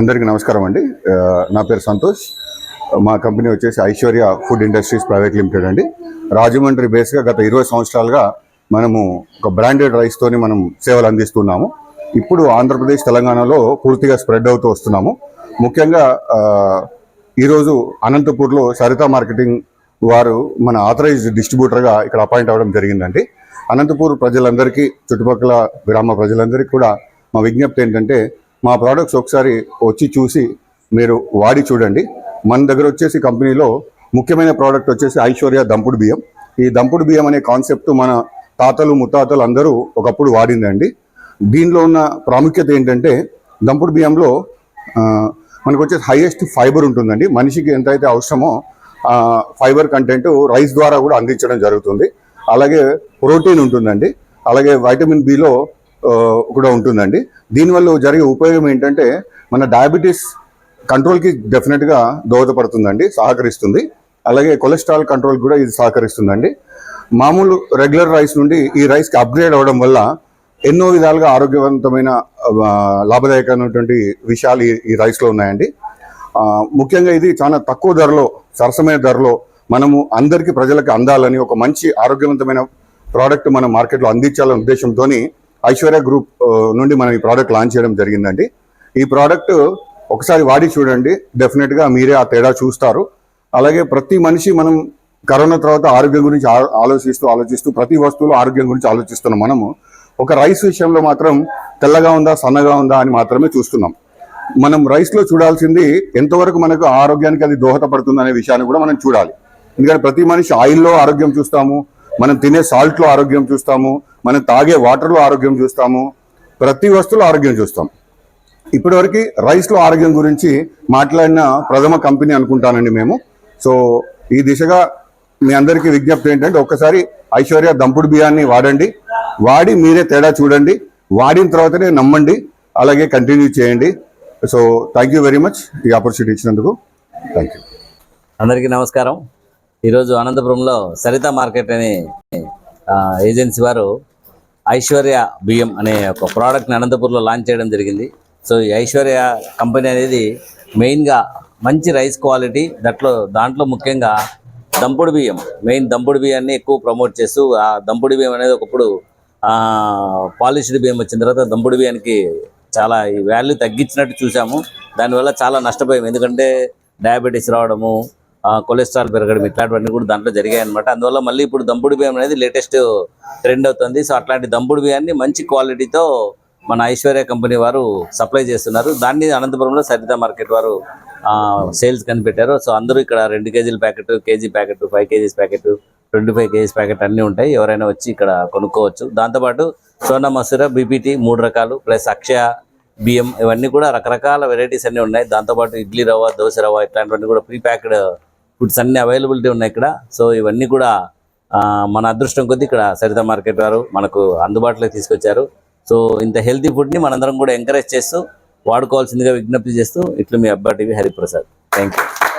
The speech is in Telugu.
అందరికీ నమస్కారం అండి. నా పేరు సంతోష్. మా కంపెనీ వచ్చేసి Aishwarya food industries private limited అండి. రాజమండ్రి బేస్గా గత ఇరవై సంవత్సరాలుగా మనము ఒక బ్రాండెడ్ రైస్తోని మనం సేవలు అందిస్తున్నాము. ఇప్పుడు ఆంధ్రప్రదేశ్ తెలంగాణలో పూర్తిగా స్ప్రెడ్ అవుతూ వస్తున్నాము. ముఖ్యంగా ఈరోజు అనంతపూర్లో సరిత మార్కెటింగ్ వారు మన ఆథరైజ్డ్ డిస్ట్రిబ్యూటర్గా ఇక్కడ అపాయింట్ అవ్వడం జరిగిందండి. అనంతపూర్ ప్రజలందరికీ చుట్టుపక్కల గ్రామ ప్రజలందరికీ కూడా మా విజ్ఞప్తి ఏంటంటే మా ప్రోడక్ట్స్ ఒకసారి వచ్చి చూసి మీరు వాడి చూడండి. మన దగ్గర వచ్చేసి కంపెనీలో ముఖ్యమైన ప్రోడక్ట్ వచ్చేసి ఐశ్వర్య దంపుడు బియ్యం. ఈ దంపుడు బియ్యం అనే కాన్సెప్ట్ మన తాతలు ముత్తాతలు అందరూ ఒకప్పుడు వాడిందండి. దీనిలో ఉన్న ప్రాముఖ్యత ఏంటంటే దంపుడు బియ్యంలో మనకు వచ్చేసి హైయెస్ట్ ఫైబర్ ఉంటుందండి. మనిషికి ఎంతైతే అవసరమో ఫైబర్ కంటెంట్ రైస్ ద్వారా కూడా అందించడం జరుగుతుంది. అలాగే ప్రోటీన్ ఉంటుందండి. అలాగే వైటమిన్ బిలో కూడా ఉంటుందండి. దీనివల్ల జరిగే ఉపయోగం ఏంటంటే మన డయాబెటీస్ కంట్రోల్కి డెఫినెట్గా దోహదపడుతుందండి సహకరిస్తుంది. అలాగే కొలెస్ట్రాల్ కంట్రోల్ కూడా ఇది సహకరిస్తుందండి. మామూలు రెగ్యులర్ రైస్ నుండి ఈ రైస్కి అప్గ్రేడ్ అవ్వడం వల్ల ఎన్నో విధాలుగా ఆరోగ్యవంతమైన లాభదాయకమైనటువంటి విషయాలు ఈ- ఈ రైస్లో ఉన్నాయండి. ముఖ్యంగా ఇది చాలా తక్కువ ధరలో సరసమైన ధరలో మనము అందరికీ ప్రజలకు అందాలని ఒక మంచి ఆరోగ్యవంతమైన ప్రోడక్ట్ మన మార్కెట్లో అందించాలనే ఉద్దేశంతో ఐశ్వర్య గ్రూప్ నుండి మనం ఈ ప్రోడక్ట్ లాంచ్ చేయడం జరిగిందండి. ఈ ప్రోడక్ట్ ఒకసారి వాడి చూడండి. డెఫినెట్గా మీరే ఆ తేడా చూస్తారు. అలాగే ప్రతి మనిషి మనం కరోనా తర్వాత ఆరోగ్యం గురించి ఆ- ఆలోచిస్తూ ఆలోచిస్తూ ప్రతి వస్తువులో ఆరోగ్యం గురించి ఆలోచిస్తున్నాం మనము. ఒక రైస్ విషయంలో మాత్రం తెల్లగా ఉందా సన్నగా ఉందా అని మాత్రమే చూస్తున్నాం. మనం రైస్లో చూడాల్సింది ఎంతవరకు మనకు ఆరోగ్యానికి అది దోహదపడుతుంది అనే విషయాన్ని కూడా మనం చూడాలి. ఎందుకంటే ప్రతి మనిషి ఆయిల్లో ఆరోగ్యం చూస్తాము మనం తినే సాల్ట్లో ఆరోగ్యం చూస్తాము మనం తాగే వాటర్లో ఆరోగ్యం చూస్తాము ప్రతి వస్తువులో ఆరోగ్యం చూస్తాం. ఇప్పటివరకు రైస్లో ఆరోగ్యం గురించి మాట్లాడిన ప్రథమ కంపెనీ అనుకుంటానండి మేము. సో ఈ దిశగా మీ అందరికీ విజ్ఞప్తి ఏంటంటే ఒక్కసారి ఐశ్వర్య దంపుడు బియ్యాన్ని వాడండి. వాడి మీరే తేడా చూడండి. వాడిన తర్వాతనే నమ్మండి. అలాగే కంటిన్యూ చేయండి. So thank you very much ఈ ఆపర్చునిటీ ఇచ్చినందుకు. థ్యాంక్ యూ అందరికీ నమస్కారం. ఈరోజు అనంతపురంలో సరిత మార్కెట్ అనే ఏజెన్సీ వారు ఐశ్వర్య బియ్యం అనే ఒక ప్రోడక్ట్ని అనంతపూర్లో లాంచ్ చేయడం జరిగింది. సో ఈ ఐశ్వర్య కంపెనీ అనేది మెయిన్గా మంచి రైస్ క్వాలిటీ దాంట్లో దాంట్లో ముఖ్యంగా దంపుడు బియ్యం మెయిన్ దంపుడు బియ్యాన్ని ఎక్కువ ప్రమోట్ చేస్తూ ఆ దంపుడు బియ్యం అనేది ఒకప్పుడు పాలిష్డ్ బియ్యం వచ్చిన తర్వాత దంపుడు బియ్యానికి చాలా ఈ వాల్యూ తగ్గించినట్టు చూసాము. దానివల్ల చాలా నష్టపోయాము. ఎందుకంటే డయాబెటీస్ రావడము కొలెస్ట్రాల్ పెరగడం ఇట్లాంటివన్నీ కూడా దాంట్లో జరిగాయి అనమాట అందువల్ల మళ్ళీ ఇప్పుడు దంపుడు బియ్యం అనేది లేటెస్ట్ ట్రెండ్ అవుతుంది. సో అట్లాంటి దంపుడు బియ్యాన్ని మంచి క్వాలిటీతో మన ఐశ్వర్య కంపెనీ వారు సప్లై చేస్తున్నారు. దాన్ని అనంతపురంలో సరిత మార్కెట్ వారు సేల్స్ కనిపెట్టారు. సో అందరూ ఇక్కడ రెండు కేజీల packet kg packet five kgs packet twenty five kgs packet అన్నీ ఉంటాయి. ఎవరైనా వచ్చి ఇక్కడ కొనుక్కోవచ్చు. దాంతోపాటు సోనా మసూర బీపీటీ మూడు రకాలు ప్లస్ అక్షయ బియ్యం ఇవన్నీ కూడా రకరకాల వెరైటీస్ అన్నీ ఉన్నాయి. దాంతోపాటు ఇడ్లీ రవ్వ దోశ రవ్వ ఇట్లాంటివన్నీ కూడా ప్రీ ప్యాక్డ్ ఫుడ్స్ అన్ని అవైలబిలిటీ ఉన్నాయి ఇక్కడ. సో ఇవన్నీ కూడా ఆ, మన అదృష్టం కొద్దీ ఇక్కడ సరిత మార్కెట్ వారు మనకు అందుబాటులోకి తీసుకొచ్చారు. సో ఇంత హెల్తీ ఫుడ్ని మనందరం కూడా ఎంకరేజ్ చేస్తూ వాడుకోవాల్సిందిగా విజ్ఞప్తి చేస్తూ ఇట్లు మీ అబ్బా టీవీ హరిప్రసాద్. Thank you